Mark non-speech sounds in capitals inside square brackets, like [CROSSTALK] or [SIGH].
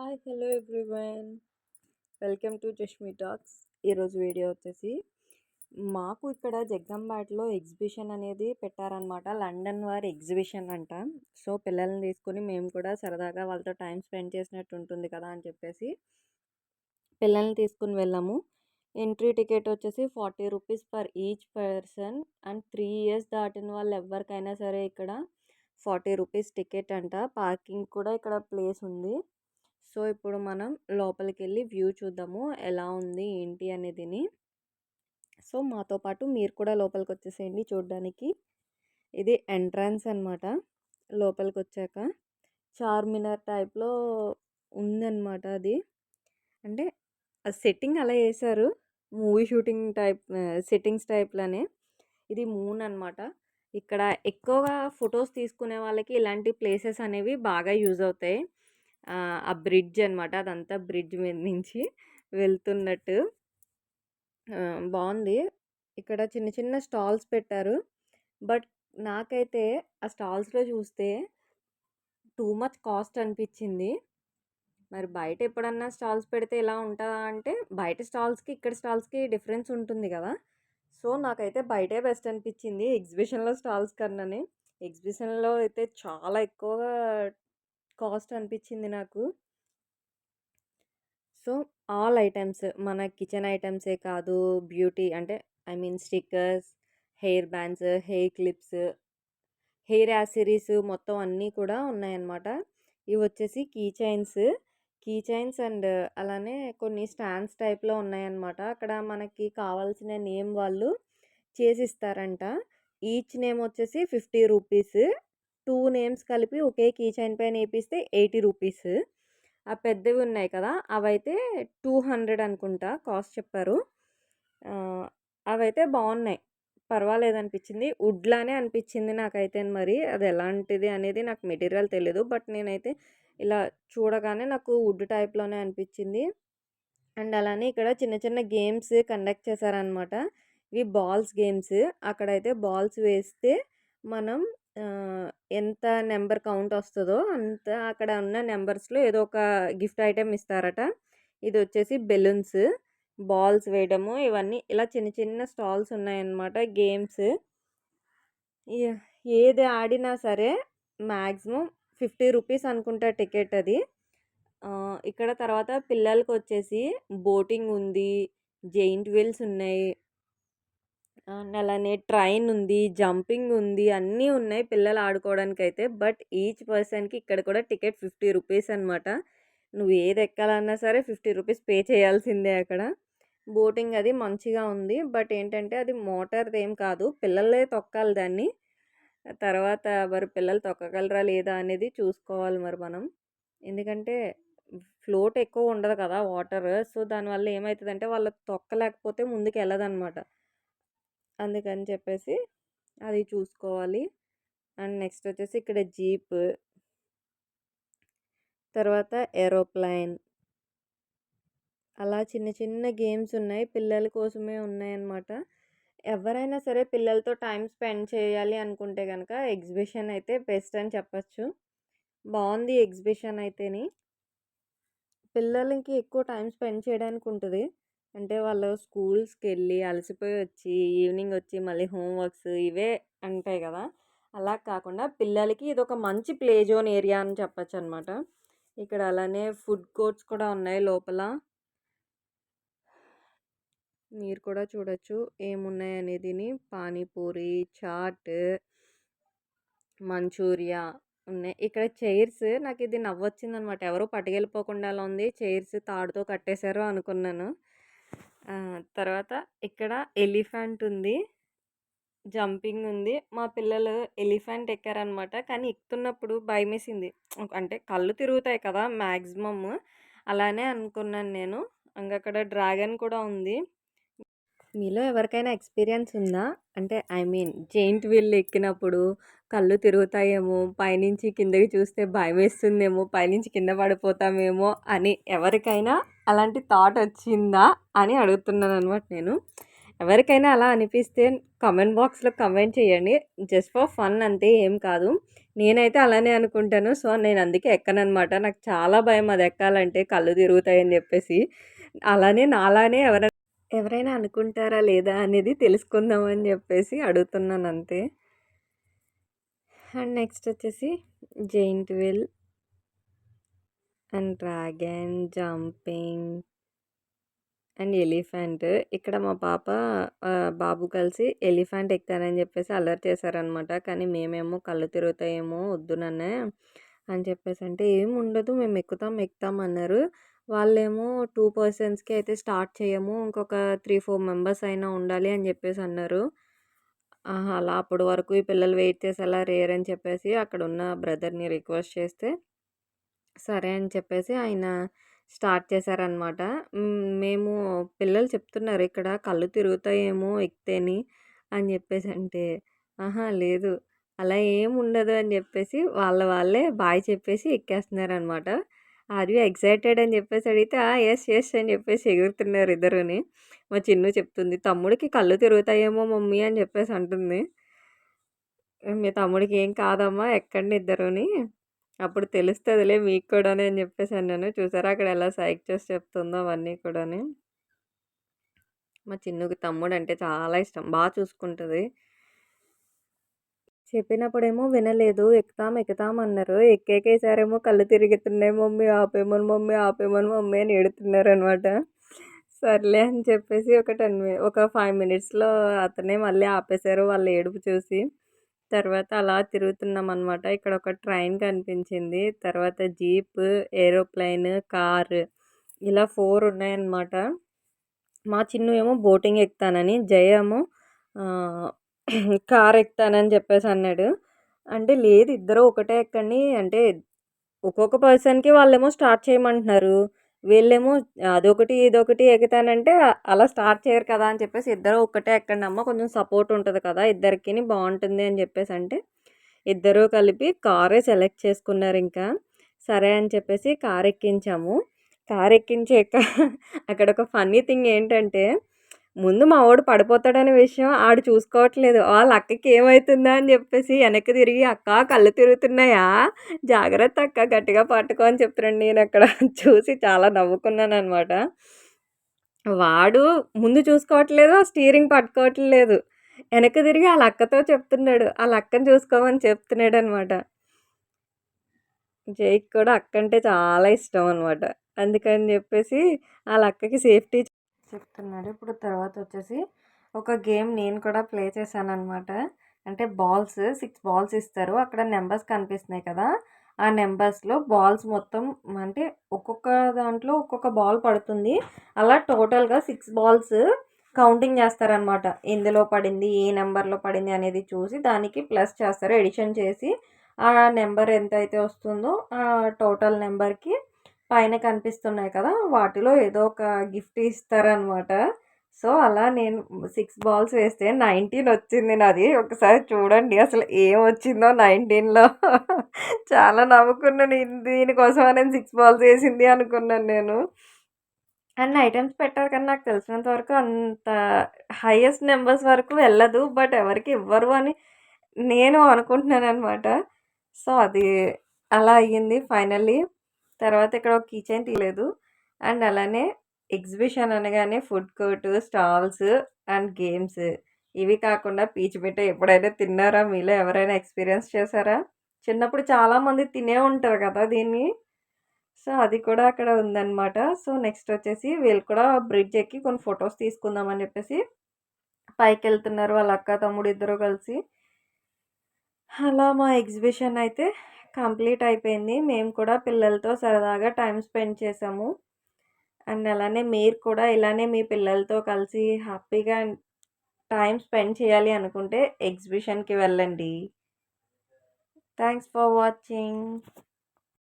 Hi hello everyone welcome to Jashmi talks ఈరోజు video వచ్చేసి మాకు ఇక్కడ జగ్గంబాట్లో ఎగ్జిబిషన్ అనేది పెట్టారనమాట లండన్ వారి ఎగ్జిబిషన్ అంట. సో పిల్లల్ని తీసుకుని మేము కూడా సరదాగా వాళ్ళతో టైం స్పెండ్ చేసినట్టు ఉంటుంది కదా అని చెప్పేసి పిల్లల్ని తీసుకుని వెళ్ళాము. ఎంట్రీ టికెట్ వచ్చేసి forty rupees per each person and three years దాటిన వాళ్ళు ఎవరికైనా సరే ఇక్కడ ఫార్టీ రూపీస్ టికెట్ అంట. పార్కింగ్ కూడా ఇక్కడ ప్లేస్ ఉంది. సో ఇప్పుడు మనం లోపలికి వెళ్ళి వ్యూ చూద్దాము. ఎలా ఉంది ఏంటి అనేదిని. సో మాతో పాటు మీరు కూడా లోపలికి వచ్చేసేయండి చూడడానికి. ఇది ఎంట్రన్స్ అనమాట లోపలికి వచ్చాక చార్మినార్ టైప్లో ఉందన్నమాట అది. అంటే సెట్టింగ్ అలా వేశారు మూవీ షూటింగ్ టైప్ సెట్టింగ్స్ టైప్లోనే. ఇది మూన్ అనమాట ఇక్కడ ఎక్కువగా ఫొటోస్ తీసుకునే వాళ్ళకి ఇలాంటి ప్లేసెస్ అనేవి బాగా యూజ్ అవుతాయి. ఆ బ్రిడ్జ్ అనమాట అదంతా బ్రిడ్జ్ మీద నుంచి వెళ్తున్నట్టు. బాగుంది ఇక్కడ చిన్న చిన్న స్టాల్స్ పెట్టారు. బట్ నాకైతే ఆ స్టాల్స్లో చూస్తే టూ మచ్ కాస్ట్ అనిపించింది. మరి బయట ఎప్పుడన్నా స్టాల్స్ పెడితే ఎలా ఉంటుందా అంటే బయట స్టాల్స్కి ఇక్కడ స్టాల్స్కి డిఫరెన్స్ ఉంటుంది కదా. సో నాకైతే బయటే బెస్ట్ అనిపించింది ఎగ్జిబిషన్లో స్టాల్స్ కన్నానే ఎగ్జిబిషన్లో అయితే చాలా ఎక్కువగా కాస్ట్ అనిపించింది నాకు. సో ఆల్ ఐటమ్స్ మన కిచెన్ ఐటమ్సే కాదు బ్యూటీ అంటే I mean stickers hair bands hair clips hair accessories మొత్తం అన్నీ కూడా ఉన్నాయన్నమాట. ఇవి వచ్చేసి key chains. Key chains and అలానే కొన్ని స్టాండ్స్ టైప్లో ఉన్నాయన్నమాట. అక్కడ మనకి కావాల్సిన నేమ్ వాళ్ళు చేసిస్తారంట. ఈచ్ నేమ్ వచ్చేసి ఫిఫ్టీ రూపీస్. టూ నేమ్స్ కలిపి ఒకే కీ చైన్ పైన వేపిస్తే ఎయిటీ రూపీస్. ఆ పెద్దవి ఉన్నాయి కదా అవైతే టూ హండ్రెడ్ అనుకుంటా కాస్ట్ చెప్పారు. అవైతే బాగున్నాయి. పర్వాలేదు అనిపించింది. వుడ్లానే అనిపించింది నాకైతే మరి. అది ఎలాంటిది అనేది నాకు మెటీరియల్ తెలియదు బట్ నేనైతే ఇలా చూడగానే నాకు వుడ్ టైప్లోనే అనిపించింది. అండ్ అలానే ఇక్కడ చిన్న చిన్న గేమ్స్ కండక్ట్ చేశారనమాట ఇవి బాల్స్ గేమ్స్. అక్కడైతే బాల్స్ వేస్తే మనం ఎంత నెంబర్ కౌంట్ వస్తుందో అంత అక్కడ ఉన్న నెంబర్స్లో ఏదో ఒక గిఫ్ట్ ఐటెం ఇస్తారట. ఇది వచ్చేసి బెలూన్స్ బాల్స్ వేయడము ఇవన్నీ ఇలా చిన్న చిన్న స్టాల్స్ ఉన్నాయన్నమాట గేమ్స్. ఏది ఆడినా సరే మ్యాక్సిమం ఫిఫ్టీ రూపీస్ అనుకుంటా టికెట్ అది. ఇక్కడ తర్వాత పిల్లలకి వచ్చేసి బోటింగ్ ఉంది జెయింట్ వీల్స్ ఉన్నాయి అలానే ట్రైన్ ఉంది జంపింగ్ ఉంది అన్నీ ఉన్నాయి పిల్లలు ఆడుకోవడానికి అయితే బట్ ఈచ్ పర్సన్కి ఇక్కడ కూడా టికెట్ ఫిఫ్టీ రూపీస్ అనమాట నువ్వు ఏది ఎక్కాలన్నా సరే ఫిఫ్టీ రూపీస్ పే చేయాల్సిందే అక్కడ. బోటింగ్ అది మంచిగా ఉంది. బట్ ఏంటంటే అది మోటార్ది ఏం కాదు పిల్లలే తొక్కాలి దాన్ని. తర్వాత మరి పిల్లలు తొక్కగలరా లేదా అనేది చూసుకోవాలి మరి మనం. ఎందుకంటే ఫ్లోట్ ఎక్కువ ఉండదు కదా వాటర్. సో దానివల్ల ఏమవుతుందంటే వాళ్ళు తొక్కలేకపోతే ముందుకు వెళ్ళదనమాట అందుకని చెప్పేసి అది చూసుకోవాలి. అండ్ నెక్స్ట్ వచ్చేసి ఇక్కడ జీప్. తర్వాత ఏరోప్లైన్. అలా చిన్న చిన్న గేమ్స్ ఉన్నాయి. పిల్లల కోసమే ఉన్నాయన్నమాట. ఎవరైనా సరే పిల్లలతో టైం స్పెండ్ చేయాలి అనుకుంటే కనుక ఎగ్జిబిషన్ అయితే బెస్ట్ అని చెప్పచ్చు. బాగుంది ఎగ్జిబిషన్ అయితేని. పిల్లలకి ఎక్కువ టైం స్పెండ్ చేయడానికి ఉంటుంది అంటే వాళ్ళు స్కూల్స్కి వెళ్ళి అలసిపోయి వచ్చి ఈవినింగ్ వచ్చి మళ్ళీ హోంవర్క్స్ ఇవే ఉంటాయి కదా! అలా కాకుండా పిల్లలకి ఇది ఒక మంచి ప్లే జోన్ ఏరియా అని చెప్పచ్చు అనమాట ఇక్కడ అలానే ఫుడ్ కోర్ట్స్ కూడా ఉన్నాయి లోపల. మీరు కూడా చూడొచ్చు ఏమున్నాయి అనేది పానీపూరి చాట్ మంచూరియా ఉన్నాయి. ఇక్కడ చైర్స్ నాకు ఇది నవ్వొచ్చింది అనమాట ఎవరు పట్టుకెళ్ళిపోకుండా అలా ఉంది? చైర్స్ తాడుతో కట్టేశారు అనుకున్నాను. తర్వాత ఇక్కడ ఎలిఫెంట్ ఉంది జంపింగ్ ఉంది మా పిల్లలు ఎలిఫెంట్ ఎక్కారనమాట కానీ ఎక్కుతున్నప్పుడు భయమేసింది. అంటే కళ్ళు తిరుగుతాయి కదా మ్యాక్సిమమ్ అలానే అనుకున్నాను నేను. అక్కడ డ్రాగన్ కూడా ఉంది. మీలో ఎవరికైనా ఎక్స్పీరియన్స్ ఉందా? అంటే ఐ మీన్ జెయింట్ వీల్ ఎక్కినప్పుడు కళ్ళు తిరుగుతాయేమో పైనుంచి కిందకి చూస్తే భయం వేస్తుందేమో పైనుంచి కింద పడిపోతామేమో అని ఎవరికైనా అలాంటి థాట్ వచ్చిందా అని అడుగుతున్నాను అనమాట నేను. ఎవరికైనా అలా అనిపిస్తే కామెంట్ బాక్స్లో కమెంట్ చేయండి. జస్ట్ ఫర్ ఫన్ అంతే ఏం కాదు. నేనైతే అలానే అనుకుంటాను. సో నేను అందుకే ఎక్కననమాట నాకు చాలా భయం అది ఎక్కాలంటే కళ్ళు తిరుగుతాయని చెప్పేసి. అలానే నాలానే ఎవరైనా ఎవరైనా అనుకుంటారా లేదా అనేది తెలుసుకుందామని చెప్పేసి అడుగుతున్నాను అంతే. అండ్ నెక్స్ట్ వచ్చేసి giant wheel and dragon jumping and elephant. ఇక్కడ మా పాప బాబు కలిసి ఎలిఫెంట్ ఎక్కుతానని చెప్పేసి అల్లరి చేశారనమాట కానీ మేమేమో కళ్ళు తిరుగుతాయేమో వద్దుననే అని చెప్పేసి అంటే ఏం ఉండదు మేము ఎక్కుతాం ఎక్కుతాం అన్నారు. వాళ్ళేమో టూ పర్సన్స్కి అయితే స్టార్ట్ చేయము ఇంకొక త్రీ ఫోర్ మెంబర్స్ అయినా ఉండాలి అని చెప్పేసి అన్నారు. అలా అప్పటి వరకు ఈ పిల్లలు వెయిట్ చేసేలా రేరని చెప్పేసి అక్కడ ఉన్న బ్రదర్ని రిక్వెస్ట్ చేస్తే సరే అని చెప్పేసి ఆయన స్టార్ట్ చేశారనమాట. మేము పిల్లలు చెప్తున్నారు ఇక్కడ కళ్ళు తిరుగుతాయేమో ఎక్కితేని అని చెప్పేసి అంటే ఆహా లేదు. అలా ఏం ఉండదు అని చెప్పేసి వాళ్ళ వాళ్ళే బాయ్ చెప్పేసి ఎక్కేస్తున్నారనమాట. అది ఎగ్జైటెడ్ అని చెప్పేసి అడిగితే ఎస్ ఎస్ అని చెప్పేసి ఎగురుతున్నారు ఇద్దరుని. మా చిన్ను చెప్తుంది తమ్ముడికి కళ్ళు తిరుగుతాయేమో మమ్మీ అని చెప్పేసి అంటుంది. మీ తమ్ముడికి ఏం కాదమ్మా ఎక్కండి ఇద్దరుని. అప్పుడు తెలుస్తుందిలే మీకు కూడా అని చెప్పేసి అన్నాను. చూసారా అక్కడ ఎలా సైక్ చేసి చెప్తుందో అవన్నీ కూడాని. మా చిన్నుకి తమ్ముడు అంటే చాలా ఇష్టం. బాగా చూసుకుంటుంది. చెప్పినప్పుడేమో వినలేదు. ఎక్కుతాం ఎక్కుతాం అన్నారు. ఎక్కేకేసారేమో కళ్ళు తిరుగుతున్నాయి. మమ్మీ ఆపేమని మమ్మీ ఆపేమని మమ్మీ అని ఏడుతున్నారు అనమాట సర్లే అని చెప్పేసి ఒక టెన్ ఒక ఫైవ్ మినిట్స్లో అతనే మళ్ళీ ఆపేశారు వాళ్ళ ఏడుపు చూసి. తర్వాత అలా తిరుగుతున్నాం అనమాట ఇక్కడ ఒక ట్రైన్ కనిపించింది. తర్వాత జీప్ ఏరోప్లైన్ కార్ ఇలా ఫోర్ ఉన్నాయన్నమాట. మా చిన్ను ఏమో బోటింగ్ ఎక్కుతానని జయ ఏమో కార్ ఎక్కుతానని చెప్పేసి అన్నాడు. అంటే లేదు ఇద్దరు ఒకటే ఎక్కండి. అంటే ఒక్కొక్క పర్సన్కి వాళ్ళేమో స్టార్ట్ చేయమంటున్నారు. వీళ్ళేమో అదొకటి ఇదొకటి ఎక్కుతానంటే అలా స్టార్ట్ చేయరు కదా అని చెప్పేసి ఇద్దరు ఒక్కటే ఎక్కండి అమ్మ కొంచెం సపోర్ట్ ఉంటుంది కదా ఇద్దరికి బాగుంటుంది అని చెప్పేసి అంటే ఇద్దరూ కలిపి కారే సెలెక్ట్ చేసుకున్నారు ఇంకా. సరే అని చెప్పేసి కార్ ఎక్కించాము కార్ ఎక్కించాక అక్కడ ఒక ఫన్నీ థింగ్ ఏంటంటే ముందు మా వాడు పడిపోతాడనే విషయం ఆడు చూసుకోవట్లేదు. వాళ్ళ అక్కకి ఏమవుతుందా అని చెప్పేసి వెనక్కి తిరిగి అక్క కళ్ళు తిరుగుతున్నాయా? జాగ్రత్త అక్క గట్టిగా పట్టుకో అని చెప్తున్నాడు నేను అక్కడ [LAUGHS] చూసి చాలా నవ్వుకున్నాను అనమాట వాడు ముందు చూసుకోవట్లేదు స్టీరింగ్ పట్టుకోవట్లేదు. వెనక్కి తిరిగి వాళ్ళ అక్కతో చెప్తున్నాడు. వాళ్ళ అక్కను చూసుకోమని చెప్తున్నాడు అనమాట జైకి కూడా అక్క అంటే చాలా ఇష్టం అనమాట. అందుకని చెప్పేసి వాళ్ళ అక్కకి సేఫ్టీ చెప్తున్నాడు. ఇప్పుడు తర్వాత వచ్చేసి ఒక గేమ్ నేను కూడా ప్లే చేశాను అనమాట అంటే బాల్స్ సిక్స్ బాల్స్ ఇస్తారు. అక్కడ నెంబర్స్ కనిపిస్తున్నాయి కదా. ఆ నెంబర్స్లో బాల్స్ మొత్తం అంటే ఒక్కొక్క దాంట్లో ఒక్కొక్క బాల్ పడుతుంది. అలా టోటల్గా సిక్స్ బాల్స్ కౌంటింగ్ చేస్తారనమాట ఎందులో పడింది ఏ నెంబర్లో పడింది అనేది చూసి దానికి ప్లస్ చేస్తారు ఎడిషన్ చేసి ఆ నెంబర్ ఎంత అయితే వస్తుందో ఆ టోటల్ నెంబర్కి పైన కనిపిస్తున్నాయి కదా! వాటిలో ఏదో ఒక గిఫ్ట్ ఇస్తారనమాట సో అలా నేను సిక్స్ బాల్స్ వేస్తే నైన్టీన్ వచ్చింది నాది. ఒకసారి చూడండి అసలు ఏం వచ్చిందో నైన్టీన్లో. చాలా నవ్వుకున్నాను దీనికోసం నేను సిక్స్ బాల్స్ వేసింది అనుకున్నాను నేను. అండ్ ఐటమ్స్ పెట్టారు కానీ నాకు తెలిసినంత వరకు అంత హైయెస్ట్ నెంబర్స్ వరకు వెళ్ళదు. బట్ ఎవరికి ఇవ్వరు అని నేను అనుకుంటున్నాను అనమాట సో అది అలా అయ్యింది ఫైనల్లీ. తర్వాత ఇక్కడ ఒక కిచెన్ తీయలేదు. అండ్ అలానే ఎగ్జిబిషన్ అనగానే food court stalls and games. ఇవి కాకుండా పీచు మిఠ ఎప్పుడైనా తిన్నారా? మీలో ఎవరైనా ఎక్స్పీరియన్స్ చేశారా? చిన్నప్పుడు చాలామంది తినే ఉంటారు కదా దీన్ని. సో అది కూడా అక్కడ ఉందన్నమాట. సో నెక్స్ట్ వచ్చేసి వీళ్ళు కూడా బ్రిడ్జ్ ఎక్కి కొన్ని ఫొటోస్ తీసుకుందామని చెప్పేసి పైకి వెళ్తున్నారు. వాళ్ళ అక్క తమ్ముడు ఇద్దరు కలిసి. అలా మా ఎగ్జిబిషన్ అయితే కంప్లీట్ అయిపోయింది. మేము కూడా పిల్లలతో సరదాగా టైం స్పెండ్ చేసాము. అండ్ అలానే మీరు కూడా ఇలానే మీ పిల్లలతో కలిసి హ్యాపీగా టైం స్పెండ్ చేయాలి అనుకుంటే ఎగ్జిబిషన్కి వెళ్ళండి. Thanks for watching.